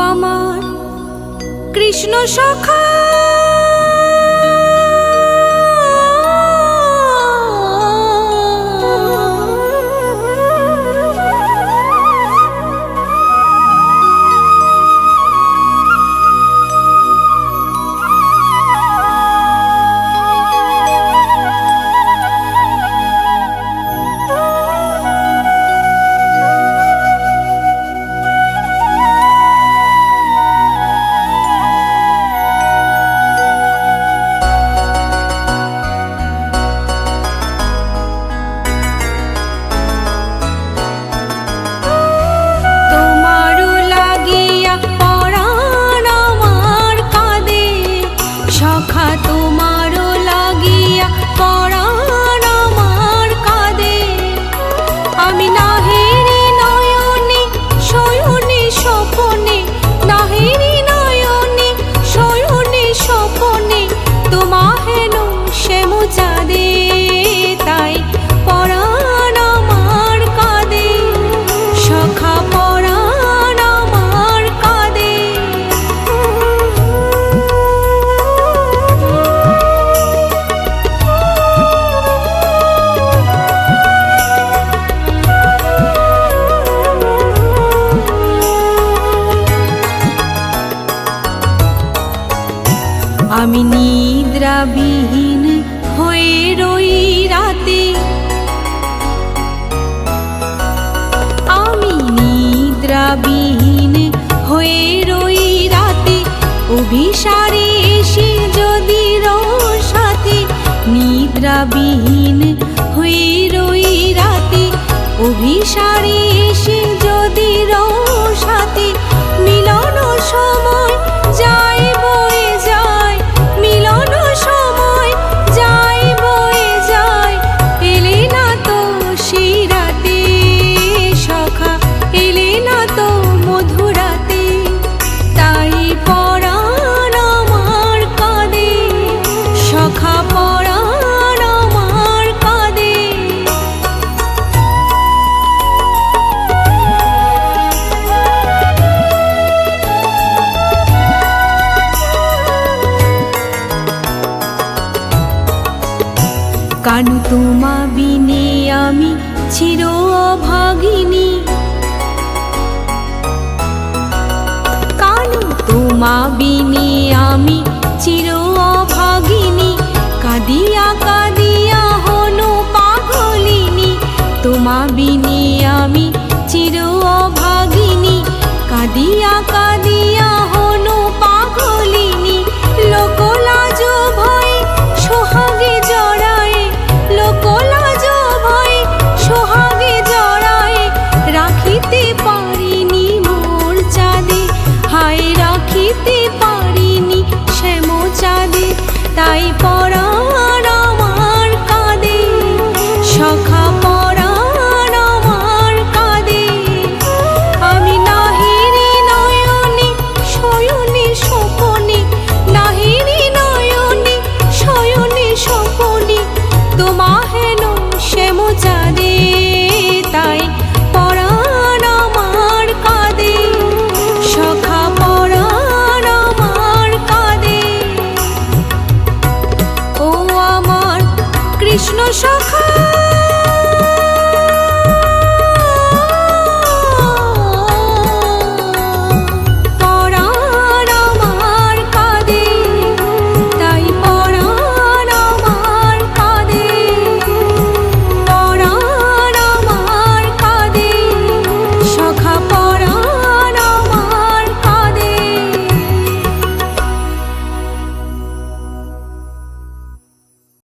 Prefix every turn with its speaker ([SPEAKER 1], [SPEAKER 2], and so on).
[SPEAKER 1] আমার কৃষ্ণ সখা। আমি নাহি আমি নিদ্রাবিহীন হয়ে রই রাতে। আমি নিদ্রাবিহীন হয়ে রই রাতে। অভিসারে এসে যদি সাথে, নিদ্রাবিহীন হয়ে রই রাতে। অভিসারে এসে কানু তোমা বিনে আমি চির অভাগিনী। কানু তোমা বিনে যেতে পারিনি শ্যামচাঁদে তাই পরা 烧烤。